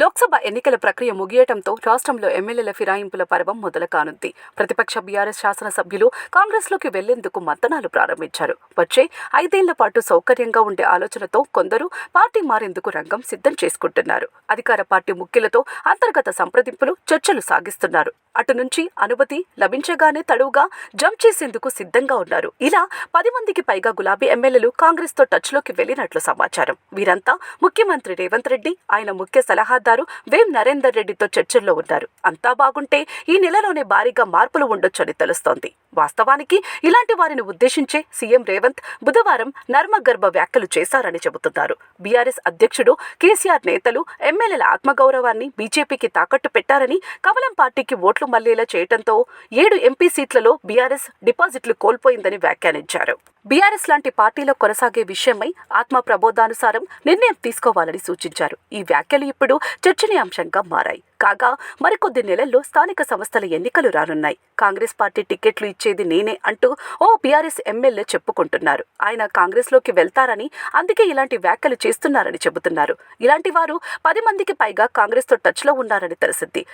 లోక్సభ ఎన్నికల ప్రక్రియ ముగియటంతో రాష్ట్రంలో ఎమ్మెల్యేల ఫిరాయింపుల పర్వం మొదలు కానుంది ప్రతిపక్ష బీఆర్ఎస్ శాసనసభ్యులు కాంగ్రెస్లోకి వెళ్ళేందుకు మంతనాలు ప్రారంభించారు. వచ్చే ఐదేళ్ళ పాటు సౌకర్యంగా ఉండే ఆలోచనతో కొందరు పార్టీ మారేందుకు రంగం సిద్ధం చేసుకుంటున్నారు. అధికార పార్టీ ముఖ్యులతో అంతర్గత సంప్రదింపులు చర్చలు సాగిస్తున్నారు. అటు నుంచి అనుమతి లభించగానే తడువుగా జంప్ చేసేందుకు సిద్ధంగా ఉన్నారు. ఇలా పది మందికి పైగా గులాబీ ఎమ్మెల్యేలు కాంగ్రెస్తో టచ్లోకి వెళ్ళినట్లు సమాచారం. వీరంతా ముఖ్యమంత్రి రేవంత్ రెడ్డి. ఆయన ముఖ్య సలహా మాట్లాడతారు. వేం నరేందర్ రెడ్డితో చర్చల్లో ఉన్నారు. అంతా బాగుంటే ఈ నెలలోనే భారీగా మార్పులు ఉండొచ్చని తెలుస్తోంది. వాస్తవానికి ఇలాంటి వారిని ఉద్దేశించే సీఎం రేవంత్ బుధవారం నర్మగర్భ వ్యాఖ్యలు చేశారని చెబుతున్నారు. బీఆర్ఎస్ అధ్యక్షుడు కేసీఆర్ నేతలు ఎమ్మెల్యేల ఆత్మగౌరవాన్ని బీజేపీకి తాకట్టు పెట్టారని కమలం పార్టీకి ఓట్లు మళ్ళేలా చేయడంతో ఏడు ఎంపీ సీట్లలో బీఆర్ఎస్ డిపాజిట్లు కోల్పోయిందని వ్యాఖ్యానించారు. బీఆర్ఎస్ లాంటి పార్టీలో కొనసాగే విషయమై ఆత్మ ప్రబోధానుసారం నిర్ణయం తీసుకోవాలని సూచించారు. ఈ వ్యాఖ్యలు ఇప్పుడు చర్చనీయాంశంగా మారాయి. కాగా మరికొద్ది నెలల్లో స్థానిక సంస్థల ఎన్నికలు రానున్నాయి. కాంగ్రెస్ పార్టీ టికెట్లు ఇచ్చేది నేనే అంటూ ఓ బీఆర్ఎస్ ఎమ్మెల్యే చెప్పుకుంటున్నారు. ఆయన కాంగ్రెస్లోకి వెళ్తారని అందుకే ఇలాంటి వ్యాఖ్యలు చేస్తున్నారని చెబుతున్నారు. ఇలాంటి వారు పది మందికి పైగా కాంగ్రెస్తో టచ్లో ఉన్నారని తెలిసింది.